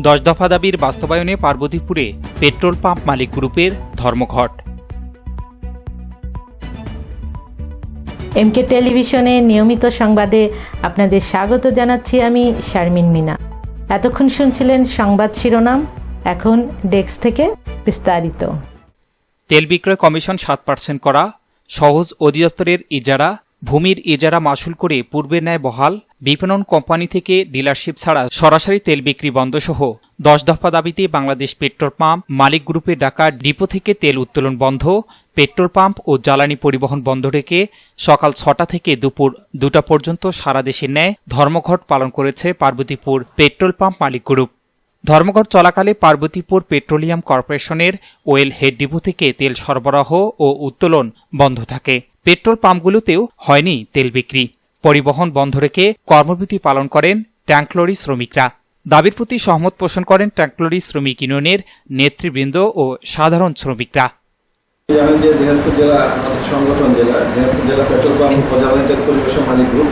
দশ দফা দাবির বাস্তবায়নে পার্বতীপুরে পেট্রোল পাম্প মালিক গ্রুপের ধর্মঘট। এমকে টেলিভিশনে নিয়মিত সংবাদে আপনাদের স্বাগত জানাচ্ছি আমি শারমিন মিনা। এতক্ষণ শুনছিলেন সংবাদ শিরোনাম এখন ডেস্ক থেকে বিস্তারিত। তেল বিক্রয় কমিশন সাত পার্সেন্ট করা সহজ অধিদপ্তরের ইজারা ভূমির ইজারা মাসুল করে পূর্বের ন্যায় বহাল, বিপণন কোম্পানি থেকে ডিলারশিপ ছাড়া সরাসরি তেল বিক্রি বন্ধসহ দশ দফা দাবিতে বাংলাদেশ পেট্রোল পাম্প মালিক গ্রুপে ডাকা ডিপো থেকে তেল উত্তোলন বন্ধ, পেট্রোল পাম্প ও জ্বালানি পরিবহন বন্ধ রেখে সকাল ছটা থেকে দুপুর দুটা পর্যন্ত সারা দেশের ন্যায় ধর্মঘট পালন করেছে পার্বতীপুর পেট্রোল পাম্প মালিক গ্রুপ। ধর্মঘট চলাকালে পার্বতীপুর পেট্রোলিয়াম কর্পোরেশনের ওয়েল হেড ডিপো থেকে তেল সরবরাহ ও উত্তোলন বন্ধ থাকে। পেট্রোল পাম্পগুলোতেও হয়নি তেল বিক্রি। পরিবহন বন্ধ রেখে কর্মবিধি পালন করেন ট্যাঙ্কলরি শ্রমিকরা। দাবির প্রতি সহমত পোষণ করেন ট্যাঙ্কলরি শ্রমিক ইউনিয়নের নেতৃবৃন্দ ও সাধারণ শ্রমিকরা। জানেন যে দিনাজপুর জেলা, আমাদের সংগঠন জেলা, দিনাজপুর জেলা পেট্রোল পাম্প তেল পরিবেশন মালিক গ্রুপ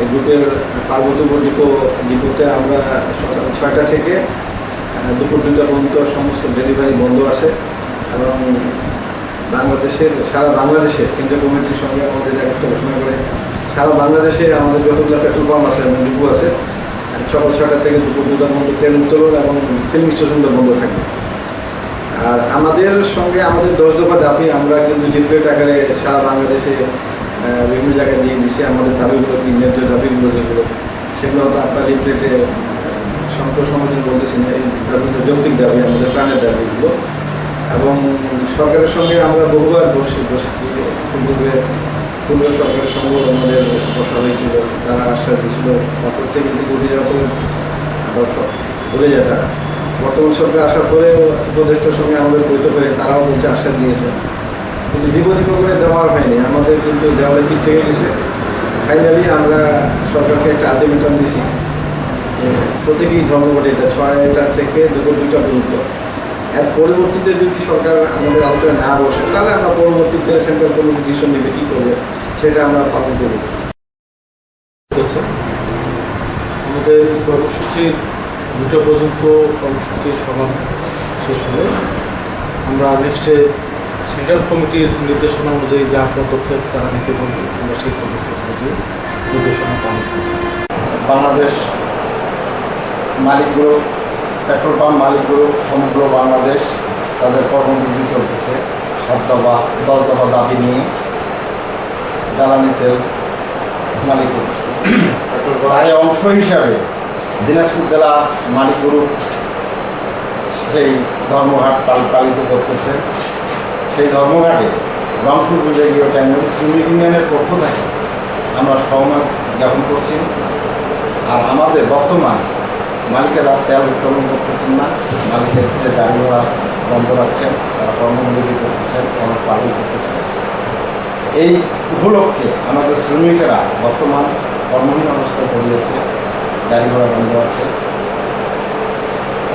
এই গ্রুপের পার্বতীপুর ডিপো ডিপোতে আমরা সকাল ছয়টা থেকে দুপুর দুটা পর্যন্ত সমস্ত ডেলিভারি বন্ধ আছে। এবং বাংলাদেশের, সারা বাংলাদেশে কেন্দ্রীয় কমিটির সঙ্গে আমাদের দায়িত্ব ঘোষণা করে সারা বাংলাদেশে আমাদের যতগুলো পেট্রোল পাম্প আছে এবং ডিপো আছে সকাল ছয়টা থেকে দুপুর দুটা পর্যন্ত তেল উত্তোলন এবং ফিলিং স্টেশনটা বন্ধ থাকবে। আর আমাদের সঙ্গে আমাদের দশ দফা দাবি আমরা কিন্তু লিফলেট আকারে সারা বাংলাদেশে বিভিন্ন জায়গায় দিয়ে দিছি আমাদের দাবিগুলো কি, ন্যায্য দাবিগুলো যেগুলো, সেগুলো তো আপনার লিফলেটে সংখ্য সমাধান বলতেছি না। এই দাবিগুলো যৌক্তিক দাবি, আমাদের প্রাণের এবং সরকারের সঙ্গে আমরা বহুবার বসে বসেছি। পূর্বে পূর্ব সরকারের সঙ্গে আমাদের বসা হয়েছিল, তারা আশ্বাস দিয়েছিল দিকে উঠে যাওয়া আবার ভুলে যায় তারা। বর্তমান সরকার আসার পরে উপদেষ্টার সঙ্গে আমাদের বৈঠক হয়ে তারাও বলছে আশ্বাস দিয়েছে। কিন্তু দীর্ঘ দীর্ঘ করে দেওয়ার হয়নি। আমাদের কিন্তু দেওয়ালের দিক থেকে গেছে। ফাইনালি আমরা সরকারকে একটা আলটিমেটাম দিছি প্রতিটি ধর্মঘটে, এটা ছয়টা থেকে দুপুর দুইটা পর্যন্ত। এর পরবর্তীতে যদি সরকার আমাদের আলোচনায় না বসে তাহলে আমরা পরবর্তীতে সেন্ট্রাল কমিটি ডিসিশন নেবে কী করবে সেটা আমরা পালন করব। আমাদের কর্মসূচির দুটো পর্যন্ত কর্মসূচির সভা শেষ হলে আমরা নেক্সটে সেন্ট্রাল কমিটির নির্দেশনা অনুযায়ী যা পদক্ষেপ তারা নিতে বলবে আমরা সেই পদক্ষেপ অনুযায়ী নির্দেশনা পালন বাংলাদেশ মালিক গ্রুপ পেট্রোল পাম্প মালিক গ্রুপ সমগ্র বাংলাদেশ তাদের কর্মবিধি চলতেছে। সাত দফা দশ দফা দাবি নিয়ে জ্বালানি তেল মালিক গ্রুপ অংশ হিসাবে দিনাজপুর জেলা মালিক গ্রুপ সেই ধর্মঘাট পাল- পালিত করতেছে। সেই ধর্মঘাটে রংপুর বুঝে বিভাগীয় ট্যাঙ্গরি শ্রমিক ইউনিয়নের পক্ষ থেকে আমরা সহমত জ্ঞাপন করছি। আর আমাদের বর্তমান মালিকেরা তেল উত্তোলন করতেছেন না, মালিকের যে গাড়ি ঘোড়া বন্ধ রাখছেন, তারা কর্মবিরতি করতেছেন, কর্ম পালন করতেছেন। এই উপলক্ষে আমাদের শ্রমিকেরা বর্তমান কর্মহীন অবস্থায় পড়িয়েছে গাড়ি ঘোড়া বন্ধ আছে।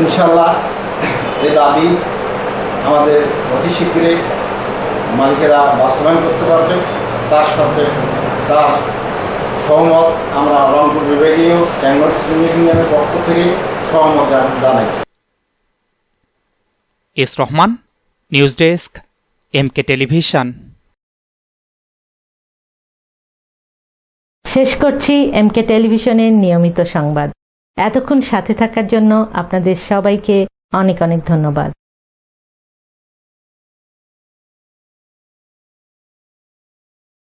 ইনশাল্লাহ এই দাবি আমাদের অতি শীঘ্রই মালিকেরা বাস্তবায়ন করতে পারবে। তার সাথে তার সহমত আমরা রংপুর বিভাগীয় ট্যাঙ্গল শ্রমিক ইউনিয়নের পক্ষ থেকে সহমত জানাইছি। S Rahman news desk MK television. শেষ করছি এমকে টেলিভিশনের নিয়মিত সংবাদ। এতক্ষণ সাথে থাকার জন্য আপনাদের সবাইকে অনেক অনেক ধন্যবাদ।